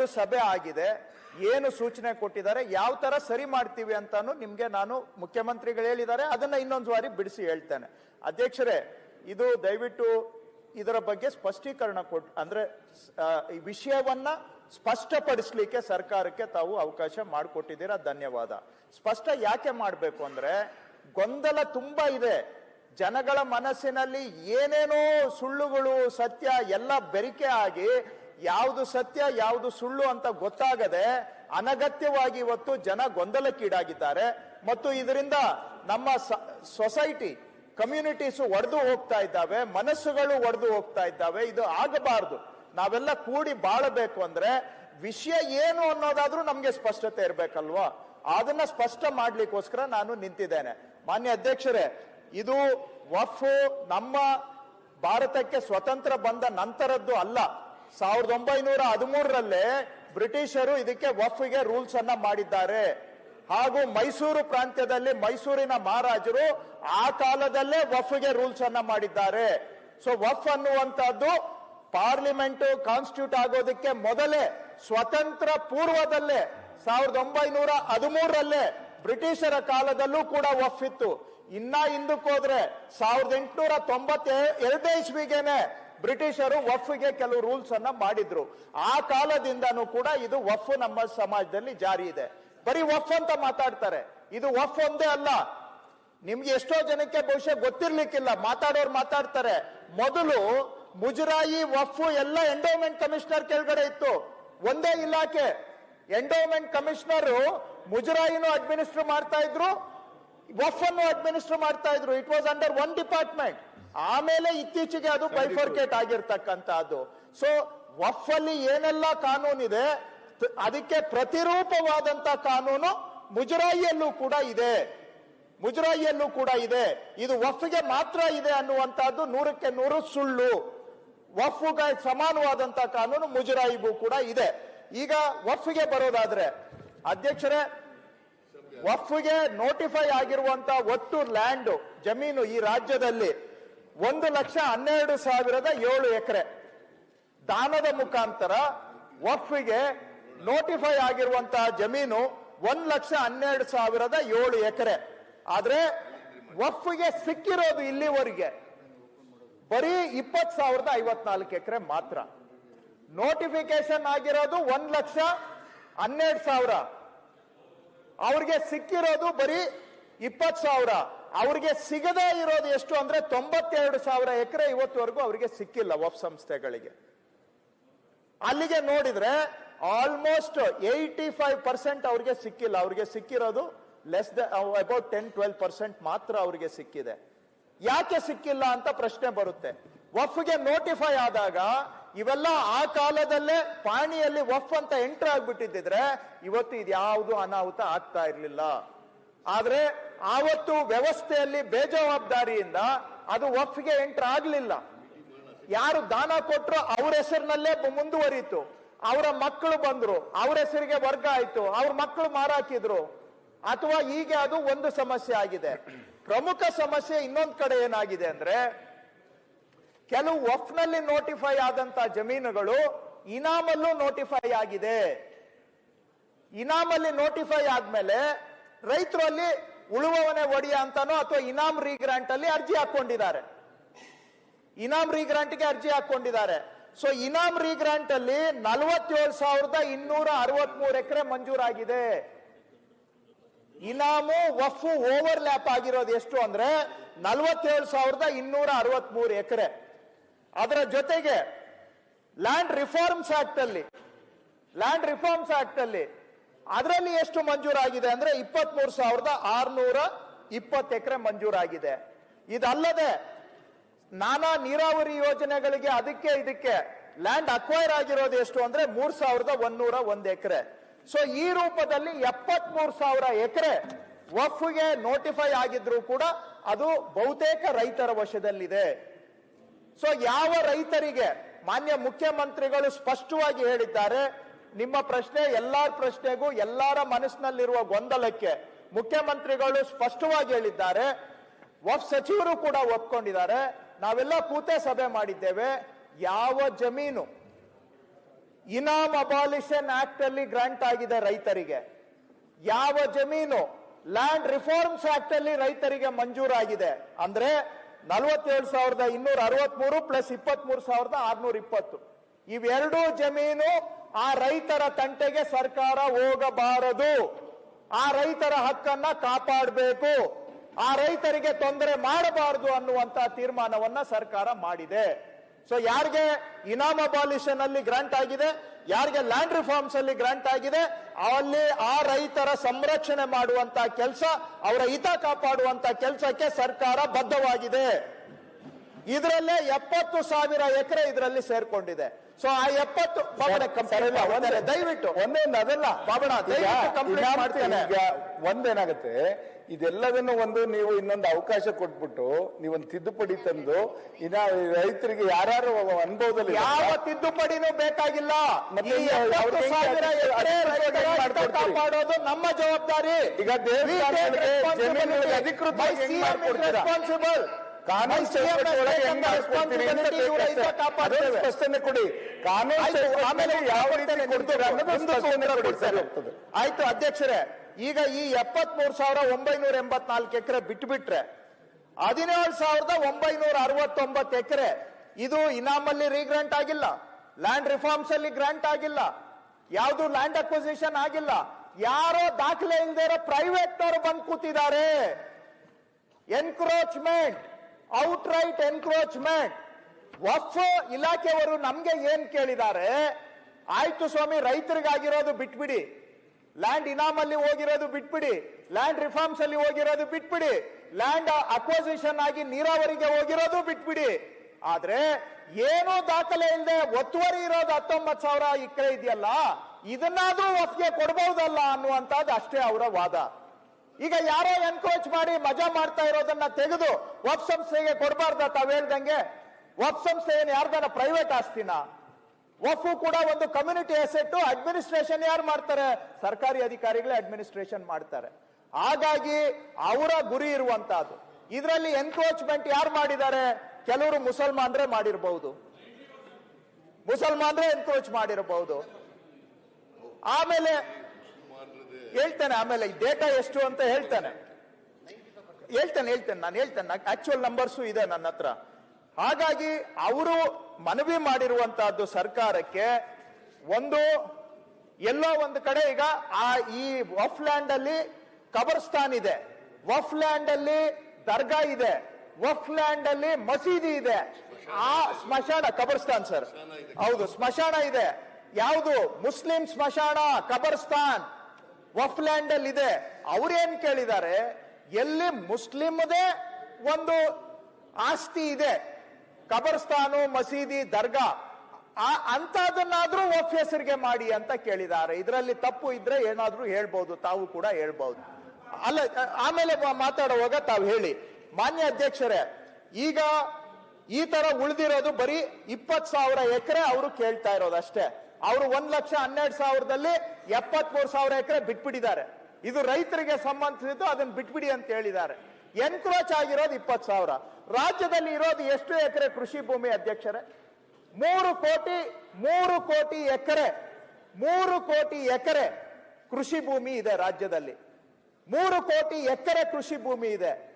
ಎರಡು ಸಭೆ ಆಗಿದೆ. ಏನು ಸೂಚನೆ ಕೊಟ್ಟಿದ್ದಾರೆ, ಯಾವ ತರ ಸರಿ ಮಾಡ್ತೀವಿ ಅಂತಾನು ನಿಮ್ಗೆ ನಾನು ಮುಖ್ಯಮಂತ್ರಿಗಳು ಹೇಳಿದ್ದಾರೆ. ಅದನ್ನ ಇನ್ನೊಂದು ಬಾರಿ ಬಿಡಿಸಿ ಹೇಳ್ತೇನೆ. ಅಧ್ಯಕ್ಷರೇ, ಇದು ದಯವಿಟ್ಟು ಇದರ ಬಗ್ಗೆ ಸ್ಪಷ್ಟೀಕರಣ ಕೊಟ್, ಅಂದ್ರೆ ವಿಷಯವನ್ನ ಸ್ಪಷ್ಟಪಡಿಸ್ಲಿಕ್ಕೆ ಸರ್ಕಾರಕ್ಕೆ ತಾವು ಅವಕಾಶ ಮಾಡಿಕೊಟ್ಟಿದ್ದೀರಾ? ಧನ್ಯವಾದ. ಸ್ಪಷ್ಟ ಯಾಕೆ ಮಾಡಬೇಕು ಅಂದ್ರೆ, ಗೊಂದಲ ತುಂಬಾ ಇದೆ. ಜನಗಳ ಮನಸ್ಸಿನಲ್ಲಿ ಏನೇನೋ ಸುಳ್ಳುಗಳು, ಸತ್ಯ ಎಲ್ಲ ಬೆರಿಕೆ ಆಗಿ ಯಾವುದು ಸತ್ಯ, ಯಾವುದು ಸುಳ್ಳು ಅಂತ ಗೊತ್ತಾಗದೆ ಅನಗತ್ಯವಾಗಿ ಇವತ್ತು ಜನ ಗೊಂದಲಕ್ಕೀಡಾಗಿದ್ದಾರೆ. ಮತ್ತು ಇದರಿಂದ ನಮ್ಮ ಸೊಸೈಟಿ ಕಮ್ಯುನಿಟೀಸ್ ಒಡೆದು ಹೋಗ್ತಾ ಇದ್ದಾವೆ, ಮನಸ್ಸುಗಳು ಒಡೆದು ಹೋಗ್ತಾ ಇದ್ದಾವೆ, ಇದು ಆಗಬಾರದು. ನಾವೆಲ್ಲ ಕೂಡಿ ಬಾಳಬೇಕು ಅಂದ್ರೆ ವಿಷಯ ಏನು ಅನ್ನೋದಾದ್ರೂ ನಮ್ಗೆ ಸ್ಪಷ್ಟತೆ ಇರ್ಬೇಕಲ್ವಾ? ಅದನ್ನ ಸ್ಪಷ್ಟ ಮಾಡ್ಲಿಕ್ಕೋಸ್ಕರ ನಾನು ನಿಂತಿದ್ದೇನೆ. ಮಾನ್ಯ ಅಧ್ಯಕ್ಷರೇ, ಇದು ವಫ್ ನಮ್ಮ ಭಾರತಕ್ಕೆ ಸ್ವತಂತ್ರ ಬಂದ ನಂತರದ್ದು ಅಲ್ಲ. ಸಾವಿರದ ಒಂಬೈನೂರ ಹದಿಮೂರರಲ್ಲೇ ಬ್ರಿಟಿಷರು ಇದಕ್ಕೆ ವಫ್ಗೆ ರೂಲ್ಸ್ ಅನ್ನ ಮಾಡಿದ್ದಾರೆ. ಹಾಗೂ ಮೈಸೂರು ಪ್ರಾಂತ್ಯದಲ್ಲಿ ಮೈಸೂರಿನ ಮಹಾರಾಜರು ಆ ಕಾಲದಲ್ಲೇ ವಫ್ಗೆ ರೂಲ್ಸ್ ಅನ್ನ ಮಾಡಿದ್ದಾರೆ. ಸೊ ವಫ್ ಅನ್ನುವಂತಹದ್ದು ಪಾರ್ಲಿಮೆಂಟ್ ಕಾನ್ಸ್ಟಿಟ್ಯೂಟ್ ಆಗೋದಕ್ಕೆ ಮೊದಲೇ ಸ್ವತಂತ್ರ ಪೂರ್ವದಲ್ಲೇ ಸಾವಿರದ ಒಂಬೈನೂರ ಹದಿಮೂರರಲ್ಲೇ ಬ್ರಿಟಿಷರ ಕಾಲದಲ್ಲೂ ಕೂಡ ವಫ್ ಇತ್ತು ಇನ್ನ ಹಿಂದಕ್ಕೆ ಹೋದ್ರೆ ಸಾವಿರದ ಎಂಟುನೂರ ತೊಂಬತ್ತ ಎರಡನೇ ಇಸ್ವಿಗೆನೆ ಬ್ರಿಟಿಷರು ವಫ್ಗೆ ಕೆಲವು ರೂಲ್ಸ್ ಅನ್ನ ಮಾಡಿದ್ರು. ಆ ಕಾಲದಿಂದನೂ ಕೂಡ ಇದು ವಫ್ ನಮ್ಮ ಸಮಾಜದಲ್ಲಿ ಜಾರಿ ಇದೆ. ಬರೀ ವಫ್ ಅಂತ ಮಾತಾಡ್ತಾರೆ. ಇದು ವಫ್ ಒಂದೇ ಅಲ್ಲ. ನಿಮ್ಗೆ ಎಷ್ಟೋ ಜನಕ್ಕೆ ಬಹುಶಃ ಗೊತ್ತಿರ್ಲಿಕ್ಕಿಲ್ಲ. ಮಾತಾಡೋರು ಮಾತಾಡ್ತಾರೆ. ಮೊದಲು ಮುಜರಾಯಿ ವಫ್ ಎಲ್ಲ ಎಂಡೋಮೆಂಟ್ ಕಮಿಷನರ್ ಕೆಳಗಡೆ ಇತ್ತು. ಒಂದೇ ಇಲಾಖೆ. ಎಂಡೋಮೆಂಟ್ ಕಮಿಷನರು ಮುಜರಾಯಿನೂ ಅಡ್ಮಿನಿಸ್ಟರ್ ಮಾಡ್ತಾ ಇದ್ರು ವಫ್ ಅನ್ನು ಅಡ್ಮಿನಿಸ್ಟರ್ ಮಾಡ್ತಾ ಇದ್ರು. It was under one department ಆಮೇಲೆ ಇತ್ತೀಚೆಗೆ ಅದು ಬೈಫರ್ಕೇಟ್ ಆಗಿರ್ತಕ್ಕಂತಹದ್ದು ಸೊ ವಫ್ ಅಲ್ಲಿ ಏನೆಲ್ಲ ಕಾನೂನಿದೆ ಅದಕ್ಕೆ ಪ್ರತಿರೂಪವಾದಂತ ಕಾನೂನು ಮುಜರಾಯಿಯಲ್ಲೂ ಕೂಡ ಇದೆ. ಮುಜರಾಯಿಯಲ್ಲೂ ಕೂಡ ಇದೆ. ಇದು ವಫ್ಗೆ ಮಾತ್ರ ಇದೆ ಅನ್ನುವಂತಹದ್ದು ನೂರಕ್ಕೆ ನೂರು ಸುಳ್ಳು. ವಫ್ಗೆ ಸಮಾನವಾದಂತ ಕಾನೂನು ಮುಜರಾಯಿಗೂ ಕೂಡ ಇದೆ. ಈಗ ವಫ್ಗೆ ಬರೋದಾದ್ರೆ ಅಧ್ಯಕ್ಷರೇ ವಫ್ಗೆ ನೋಟಿಫೈ ಆಗಿರುವಂತ ಒಟ್ಟು ಲ್ಯಾಂಡ್ ಜಮೀನು ಈ ರಾಜ್ಯದಲ್ಲಿ ಒಂದು ಲಕ್ಷ ಹನ್ನೆರಡು ಸಾವಿರದ ಏಳು ಎಕರೆ. ದಾನದ ಮುಖಾಂತರ ವಕ್ಫಿಗೆ ನೋಟಿಫೈ ಆಗಿರುವಂತಹ ಜಮೀನು ಒಂದ್ ಲಕ್ಷ ಹನ್ನೆರಡು ಸಾವಿರದ ಏಳು ಎಕರೆ. ಆದ್ರೆ ವಕ್ಫಿಗೆ ಸಿಕ್ಕಿರೋದು ಇಲ್ಲಿವರೆಗೆ ಬರೀ ಇಪ್ಪತ್ ಸಾವಿರದ ಐವತ್ನಾಲ್ಕು ಎಕರೆ ಮಾತ್ರ. ನೋಟಿಫಿಕೇಶನ್ ಆಗಿರೋದು ಒಂದ್ ಲಕ್ಷ ಹನ್ನೆರಡು ಸಾವಿರ. ಅವ್ರಿಗೆ ಸಿಕ್ಕಿರೋದು ಬರೀ ಇಪ್ಪತ್ ಸಾವಿರ. ಅವ್ರಿಗೆ ಸಿಗದೇ ಇರೋದು ಎಷ್ಟು ಅಂದ್ರೆ ತೊಂಬತ್ತೆರಡು ಸಾವಿರ ಎಕರೆ ಇವತ್ತುವರೆಗೂ ಅವರಿಗೆ ಸಿಕ್ಕಿಲ್ಲ ವಫ್ ಸಂಸ್ಥೆಗಳಿಗೆ. ಅಲ್ಲಿಗೆ ನೋಡಿದ್ರೆ ಆಲ್ಮೋಸ್ಟ್ ಏಯ್ಟಿ ಫೈವ್ ಪರ್ಸೆಂಟ್ ಅವ್ರಿಗೆ ಸಿಕ್ಕಿಲ್ಲ. ಅವ್ರಿಗೆ ಸಿಕ್ಕಿರೋದು less the about ten twelve percent ಮಾತ್ರ ಅವ್ರಿಗೆ ಸಿಕ್ಕಿದೆ. ಯಾಕೆ ಸಿಕ್ಕಿಲ್ಲ ಅಂತ ಪ್ರಶ್ನೆ ಬರುತ್ತೆ. ವಫ್ಗೆ ನೋಟಿಫೈ ಆದಾಗ ಇವೆಲ್ಲ ಆ ಕಾಲದಲ್ಲೇ ಪಾಣಿಯಲ್ಲಿ ವಫ್ ಅಂತ ಎಂಟ್ರ್ ಆಗ್ಬಿಟ್ಟಿದ್ರೆ ಇವತ್ತು ಇದ್ಯಾವುದು ಅನಾಹುತ ಆಗ್ತಾ ಇರ್ಲಿಲ್ಲ. ಆದ್ರೆ ಆವತ್ತು ವ್ಯವಸ್ಥೆಯಲ್ಲಿ ಬೇಜವಾಬ್ದಾರಿಯಿಂದ ಅದು ಒಫ್ಗೆ ಎಂಟರ್ ಆಗ್ಲಿಲ್ಲ ಯಾರು ದಾನ ಕೊಟ್ಟರು ಅವ್ರ ಹೆಸರಿನಲ್ಲೇ ಮುಂದುವರಿತು. ಅವರ ಮಕ್ಕಳು ಬಂದ್ರು, ಅವ್ರ ಹೆಸರಿಗೆ ವರ್ಗ ಆಯ್ತು, ಅವ್ರ ಮಕ್ಕಳು ಮಾರಾಕಿದ್ರು. ಅಥವಾ ಹೀಗೆ ಅದು ಒಂದು ಸಮಸ್ಯೆ ಆಗಿದೆ. ಪ್ರಮುಖ ಸಮಸ್ಯೆ ಇನ್ನೊಂದ್ ಕಡೆ ಏನಾಗಿದೆ ಅಂದ್ರೆ, ಕೆಲವು ಒಫ್ನಲ್ಲಿ ನೋಟಿಫೈ ಆದಂತ ಜಮೀನುಗಳು ಇನಾಮಲ್ಲೂ ನೋಟಿಫೈ ಆಗಿದೆ. ಇನಾಮಲ್ಲಿ ನೋಟಿಫೈ ಆದ್ಮೇಲೆ ರೈತರು ಅಲ್ಲಿ ಉಳುವವನೇ ಒಡೆಯ ಅಂತಾನೋ ಅಥವಾ ಇನಾಮ್ ರೀಗ್ರಾಂಟ್ ಅಲ್ಲಿ ಅರ್ಜಿ ಹಾಕೊಂಡಿದ್ದಾರೆ ಇನಾಮ್ ರೀಗ್ರಾಂಟ್ಗೆ ಅರ್ಜಿ ಹಾಕೊಂಡಿದ್ದಾರೆ ಸೊ ಇನಾಮ್ ರೀಗ್ರಾಂಟ್ ಅಲ್ಲಿ ನಲವತ್ತೇಳು ಸಾವಿರದ ಇನ್ನೂರ ಅರವತ್ಮೂರು ಎಕರೆ ಮಂಜೂರಾಗಿದೆ. ಇನಾಮು ವಫ್ ಓವರ್ ಲ್ಯಾಪ್ ಆಗಿರೋದು ಎಷ್ಟು ಅಂದ್ರೆ ನಲವತ್ತೇಳು ಸಾವಿರದ ಇನ್ನೂರ ಅರವತ್ಮೂರು ಎಕರೆ. ಅದರ ಜೊತೆಗೆ ಲ್ಯಾಂಡ್ ರಿಫಾರ್ಮ್ಸ್ ಆಕ್ಟ್ ಅಲ್ಲಿ, ಲ್ಯಾಂಡ್ ರಿಫಾರ್ಮ್ಸ್ ಆಕ್ಟ್ ಅಲ್ಲಿ ಅದರಲ್ಲಿ ಎಷ್ಟು ಮಂಜೂರಾಗಿದೆ ಅಂದ್ರೆ ಇಪ್ಪತ್ತ್ ಮೂರು ಸಾವಿರದ ಆರ್ನೂರ ಇಪ್ಪತ್ತು ಎಕರೆ ಮಂಜೂರಾಗಿದೆ. ಇದಲ್ಲದೆ ನಾನಾ ನೀರಾವರಿ ಯೋಜನೆಗಳಿಗೆ ಅದಕ್ಕೆ ಇದಕ್ಕೆ ಲ್ಯಾಂಡ್ ಅಕ್ವೈರ್ ಆಗಿರೋದು ಎಷ್ಟು ಅಂದ್ರೆ ಮೂರ್ ಸಾವಿರದ ಒಂದೂರ ಒಂದ್ ಎಕರೆ. ಸೊ ಈ ರೂಪದಲ್ಲಿ ಎಪ್ಪತ್ ಮೂರ್ ಸಾವಿರ ಎಕರೆ ವಫ್ಗೆ ನೋಟಿಫೈ ಆಗಿದ್ರು ಕೂಡ ಅದು ಬಹುತೇಕ ರೈತರ ವಶದಲ್ಲಿದೆ. ಸೊ ಯಾವ ರೈತರಿಗೆ ಮಾನ್ಯ ಮುಖ್ಯಮಂತ್ರಿಗಳು ಸ್ಪಷ್ಟವಾಗಿ ಹೇಳಿದ್ದಾರೆ ನಿಮ್ಮ ಪ್ರಶ್ನೆ ಎಲ್ಲರ ಪ್ರಶ್ನೆಗೂ ಎಲ್ಲರ ಮನಸ್ಸಿನಲ್ಲಿರುವ ಗೊಂದಲಕ್ಕೆ ಮುಖ್ಯಮಂತ್ರಿಗಳು ಸ್ಪಷ್ಟವಾಗಿ ಹೇಳಿದ್ದಾರೆ. ಒಪ್ ಸಚಿವರು ಕೂಡ ಒಪ್ಕೊಂಡಿದ್ದಾರೆ. ನಾವೆಲ್ಲ ಕೂತೆ ಸಭೆ ಮಾಡಿದ್ದೇವೆ. ಯಾವ ಜಮೀನು? ಇನಾಮ್ ಅಬಾಲಿಷನ್ ಆಕ್ಟ್ ಅಲ್ಲಿ ಗ್ರಾಂಟ್ ಆಗಿದೆ ರೈತರಿಗೆ. ಯಾವ ಜಮೀನು? ಲ್ಯಾಂಡ್ ರಿಫಾರ್ಮ್ಸ್ ಆಕ್ಟ್ ಅಲ್ಲಿ ರೈತರಿಗೆ ಮಂಜೂರಾಗಿದೆ. ಅಂದ್ರೆ ನಲವತ್ತೇಳು ಸಾವಿರದ ಇನ್ನೂರ ಅರವತ್ಮೂರು ಪ್ಲಸ್ ಇಪ್ಪತ್ಮೂರು ಸಾವಿರದ ಆರ್ನೂರ ಇಪ್ಪತ್ತು. ಇವೆರಡೂ ಜಮೀನು ಆ ರೈತರ ತಂಟೆಗೆ ಸರ್ಕಾರ ಹೋಗಬಾರದು. ಆ ರೈತರ ಹಕ್ಕನ್ನ ಕಾಪಾಡಬೇಕು. ಆ ರೈತರಿಗೆ ತೊಂದರೆ ಮಾಡಬಾರದು ಅನ್ನುವಂತ ತೀರ್ಮಾನವನ್ನ ಸರ್ಕಾರ ಮಾಡಿದೆ. ಸೊ ಯಾರಿಗೆ ಇನಾಮ ಅಬಾಲಿಷನ್ ಅಲ್ಲಿ ಗ್ರಾಂಟ್ ಆಗಿದೆ, ಯಾರಿಗೆ ಲ್ಯಾಂಡ್ ರಿಫಾರ್ಮ್ಸ್ ಅಲ್ಲಿ ಗ್ರಾಂಟ್ ಆಗಿದೆ, ಅಲ್ಲಿ ಆ ರೈತರ ಸಂರಕ್ಷಣೆ ಮಾಡುವಂತ ಕೆಲಸ, ಅವರ ಹಿತ ಕಾಪಾಡುವಂತ ಕೆಲಸಕ್ಕೆ ಸರ್ಕಾರ ಬದ್ಧವಾಗಿದೆ. ಇದರಲ್ಲೇ ಎಪ್ಪತ್ತು ಸಾವಿರ ಎಕರೆ ಇದರಲ್ಲಿ ಸೇರ್ಕೊಂಡಿದೆ. ಸೊ ಆ ಎಪ್ಪತ್ತು. ದಯವಿಟ್ಟು ಒಂದೇ ಒಂದು ಅದಲ್ಲ ಮಾಡ್ತೇನೆ. ಈಗ ಒಂದೇನಾಗುತ್ತೆ ಇದೆಲ್ಲದನ್ನು ಒಂದು ನೀವು ಇನ್ನೊಂದು ಅವಕಾಶ ಕೊಟ್ಬಿಟ್ಟು ನೀವೊಂದು ತಿದ್ದುಪಡಿ ತಂದು ಇನ್ನ ರೈತರಿಗೆ ಯಾರ್ಯಾರು ಅನುಭವದಲ್ಲಿ ಯಾವ ತಿದ್ದುಪಡಿನೂ ಬೇಕಾಗಿಲ್ಲ. ಕಾಪಾಡೋದು ನಮ್ಮ ಜವಾಬ್ದಾರಿ. ಈಗ ದೇವಸ್ಥಾನಗಳಿಗೆ ಅಧಿಕೃತ ಮಾಡ್ಕೊಡ್ತೀರಾ? ಕಾನೂನು ಸ್ಪಷ್ಟನೆ ಕೊಡಿ. ಕಾನೂನು ಆಯ್ತು, ಯಾವ ರೀತಿ ಕೊಡ್ತೀರಾ ಅನ್ನೋದು ಅಧ್ಯಕ್ಷರೇ ಈಗ ಈ ಎಪ್ಪತ್ಮೂರು ಸಾವಿರ ಒಂಬೈನೂರ ಎಂಬತ್ನಾಲ್ಕು ಎಕರೆ ಬಿಟ್ಬಿಟ್ರೆ ಹದಿನೇಳು ಸಾವಿರದ ಒಂಬೈನೂರ ಅರವತ್ತೊಂಬತ್ತು ಎಕರೆ ಇದು ಇನಾಮಲ್ಲಿ ರೀಗ್ರಾಂಟ್ ಆಗಿಲ್ಲ. ಲ್ಯಾಂಡ್ ರಿಫಾರ್ಮ್ಸ್ ಅಲ್ಲಿ ಗ್ರಾಂಟ್ ಆಗಿಲ್ಲ. ಯಾವುದು ಲ್ಯಾಂಡ್ ಅಕ್ವಿಸಿಷನ್ ಆಗಿಲ್ಲ. ಯಾರೋ ದಾಖಲೆ ಇಲ್ದೇ ಇರೋ ಪ್ರೈವೇಟ್ ನವರು ಬಂದು ಕೂತಿದ್ದಾರೆ. ಎನ್ಕ್ರೋಚ್ಮೆಂಟ್ ಔಟ್ ರೈಟ್ ಎನ್ಕ್ರೋಚ್ಮೆಂಟ್ ವಫ್ ಇಲಾಖೆಯವರು ನಮ್ಗೆ ಏನ್ ಕೇಳಿದ್ದಾರೆ? ಆಯ್ತು ಸ್ವಾಮಿ, ರೈತರಿಗಾಗಿರೋದು ಬಿಟ್ಬಿಡಿ. ಲ್ಯಾಂಡ್ ಇನಾಮಲ್ಲಿ ಹೋಗಿರೋದು ಬಿಟ್ಬಿಡಿ. ಲ್ಯಾಂಡ್ ರಿಫಾರ್ಮ್ಸ್ ಅಲ್ಲಿ ಹೋಗಿರೋದು ಬಿಟ್ಬಿಡಿ. ಲ್ಯಾಂಡ್ ಅಕ್ವಸಿಷನ್ ಆಗಿ ನೀರಾವರಿಗೆ ಹೋಗಿರೋದು ಬಿಟ್ಬಿಡಿ. ಆದ್ರೆ ಏನೂ ದಾಖಲೆ ಇಲ್ಲದೆ ಒತ್ತುವರಿ ಇರೋದು ಹತ್ತೊಂಬತ್ತು ಸಾವಿರ ಇಕ್ಕರೆ ಇದೆಯಲ್ಲ? ಇದನ್ನಾದ್ರೂ ವಫ್ಗೆ ಕೊಡಬಹುದಲ್ಲ ಅನ್ನುವಂಥದ್ದು ಅಷ್ಟೇ ಅವರ ವಾದ. ಈಗ ಯಾರೋ ಎನ್ಕ್ರೋಚ್ ಮಾಡಿ ಮಜಾ ಮಾಡ್ತಾ ಇರೋದನ್ನ ತೆಗೆದು ಒಬ್ ಸಂಸ್ಥೆಗೆ ಕೊಡಬಾರ್ದ ತಾವ್ ಹೇಳ್ದಂಗೆ ಒಬ್ ಸಂಸ್ಥೆ ಏನು ಪ್ರೈವೇಟ್ ಆಸ್ತಿನ ವಫ್ ಕೂಡ ಒಂದು ಕಮ್ಯುನಿಟಿ ಅಸೆಟ್ ಅಡ್ಮಿನಿಸ್ಟ್ರೇಷನ್ ಯಾರು ಮಾಡ್ತಾರೆ? ಸರ್ಕಾರಿ ಅಧಿಕಾರಿಗಳೇ ಅಡ್ಮಿನಿಸ್ಟ್ರೇಷನ್ ಮಾಡ್ತಾರೆ. ಹಾಗಾಗಿ ಅವರ ಗುರಿ ಇರುವಂತಹದ್ದು. ಇದರಲ್ಲಿ ಎನ್ಕ್ರೋಚ್ಮೆಂಟ್ ಯಾರು ಮಾಡಿದ್ದಾರೆ? ಕೆಲವರು ಮುಸಲ್ಮಾನ್ರೇ ಮಾಡಿರಬಹುದು ಮುಸಲ್ಮಾನ್ರೇ ಎನ್ಕ್ರೋಚ್ ಮಾಡಿರಬಹುದು ಆಮೇಲೆ ಹೇಳ್ತೇನೆ ಆಮೇಲೆ ಡೇಟಾ ಎಷ್ಟು ಅಂತ ಹೇಳ್ತಾನೆ. ಹೇಳ್ತಾನೆ ಹೇಳ್ತೇನೆ ನಾನು ಹೇಳ್ತೇನೆ ಆಕ್ಚುಯಲ್ ನಂಬರ್ಸು ಇದೆ ನನ್ನ ಹತ್ರ. ಹಾಗಾಗಿ ಅವರು ಮನವಿ ಮಾಡಿರುವಂತಹದ್ದು ಸರ್ಕಾರಕ್ಕೆ ಒಂದು ಎಲ್ಲೋ ಒಂದು ಕಡೆ ಈಗ ಆ ಈ ವಫ್ ಲ್ಯಾಂಡ್ ಅಲ್ಲಿ ಕಬರ್ಸ್ತಾನ್ ಇದೆ. ವಫ್ ಲ್ಯಾಂಡ್ ಅಲ್ಲಿ ದರ್ಗಾ ಇದೆ. ವಫ್ ಲ್ಯಾಂಡ್ ಅಲ್ಲಿ ಮಸೀದಿ ಇದೆ. ಆ ಸ್ಮಶಾನ ಕಬರ್ಸ್ತಾನ್ ಸರ್. ಹೌದು ಸ್ಮಶಾನ ಇದೆ. ಯಾವುದು? ಮುಸ್ಲಿಂ ಸ್ಮಶಾನ ಕಬರ್ಸ್ತಾನ್. ವಫ್ ಲ್ಯಾಂಡ್ ಅಲ್ಲಿ ಇದೆ ಅವ್ರೇನ್ ಕೇಳಿದ್ದಾರೆ? ಎಲ್ಲಿ ಮುಸ್ಲಿಮ್ದೇ ಒಂದು ಆಸ್ತಿ ಇದೆ. ಕಬರ್ಸ್ತಾನು, ಮಸೀದಿ, ದರ್ಗಾ, ಆ ಅಂತದನ್ನಾದ್ರೂ ವಫ್ ಹೆಸರಿಗೆ ಮಾಡಿ ಅಂತ ಕೇಳಿದ್ದಾರೆ. ಇದರಲ್ಲಿ ತಪ್ಪು ಇದ್ರೆ ಏನಾದ್ರೂ ಹೇಳ್ಬೋದು, ತಾವು ಕೂಡ ಹೇಳ್ಬಹುದು ಅಲ್ಲ, ಆಮೇಲೆ ಮಾತಾಡುವಾಗ ತಾವು ಹೇಳಿ. ಮಾನ್ಯ ಅಧ್ಯಕ್ಷರೇ, ಈಗ ಈ ತರ ಉಳಿದಿರೋದು ಬರೀ ಇಪ್ಪತ್ ಸಾವಿರ ಎಕರೆ ಅವರು ಕೇಳ್ತಾ ಇರೋದು ಅಷ್ಟೇ. ಅವರು ಒಂದ್ ಲಕ್ಷ ಹನ್ನೆರಡು ಸಾವಿರದಲ್ಲಿ ಎಪ್ಪತ್ಮೂರು ಸಾವಿರ ಎಕರೆ ಬಿಟ್ಬಿಟ್ಟಿದ್ದಾರೆ. ಇದು ರೈತರಿಗೆ ಸಂಬಂಧಿಸಿದ್ದು ಅದನ್ನ ಬಿಟ್ಬಿಡಿ ಅಂತ ಹೇಳಿದ್ದಾರೆ. ಎನ್ಕ್ರೋಚ್ ಆಗಿರೋದು ಇಪ್ಪತ್ ಸಾವಿರ. ರಾಜ್ಯದಲ್ಲಿ ಇರೋದು ಎಷ್ಟು ಎಕರೆ ಕೃಷಿ ಭೂಮಿ ಅಧ್ಯಕ್ಷರೇ? ಮೂರು ಕೋಟಿ ಮೂರು ಕೋಟಿ ಎಕರೆ, ಮೂರು ಕೋಟಿ ಎಕರೆ ಕೃಷಿ ಭೂಮಿ ಇದೆ ರಾಜ್ಯದಲ್ಲಿ. ಮೂರು ಕೋಟಿ ಎಕರೆ ಕೃಷಿ ಭೂಮಿ ಇದೆ.